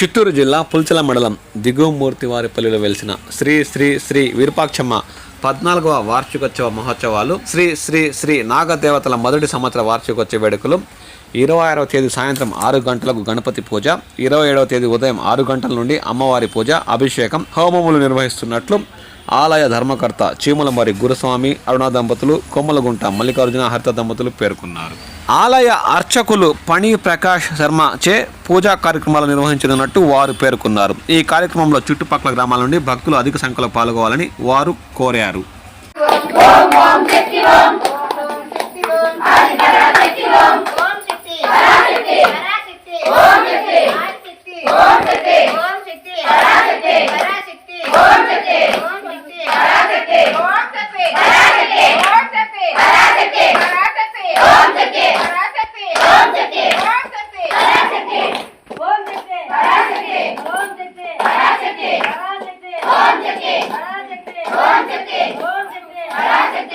చిత్తూరు జిల్లా పుల్చల మండలం దిగువమూర్తి వారిపల్లిలో వెలిసిన శ్రీ శ్రీ శ్రీ విరూపాక్షమ్మ పద్నాలుగవ వార్షికోత్సవ మహోత్సవాలు శ్రీ శ్రీ శ్రీ నాగదేవతల మొదటి సంవత్సర వార్షికోత్సవ వేడుకలు ఇరవై ఆరవ తేదీ సాయంత్రం ఆరు గంటలకు గణపతి పూజ ఇరవై ఏడవ తేదీ ఉదయం ఆరు గంటల నుండి అమ్మవారి పూజ అభిషేకం హోమములు నిర్వహిస్తున్నట్లు ఆలయ ధర్మకర్త చీమలమరి గురుస్వామి అరుణ దంపతులు కొమ్మలగుంట మల్లికార్జున హరిత దంపతులు పేర్కొన్నారు. ఆలయ అర్చకులు పణి ప్రకాష్ శర్మ చే పూజా కార్యక్రమాలు నిర్వహించనున్నట్టు వారు పేర్కొన్నారు. ఈ కార్యక్రమంలో చుట్టుపక్కల గ్రామాల నుండి భక్తులు అధిక సంఖ్యలో పాల్గొవాలని వారు కోరారు.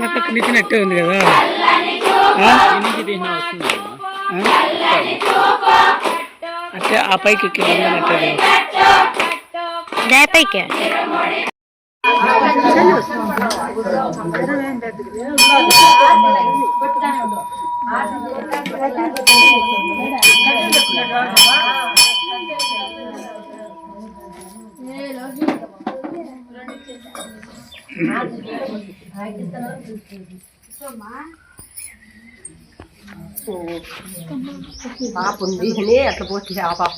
వెనక నిచ్చినట్టే ఉంది కదా ఆ? ఆ? అంటే ఆ పైకి పాప ఉంది. అట్లా పోతుంది. ఆ పాప.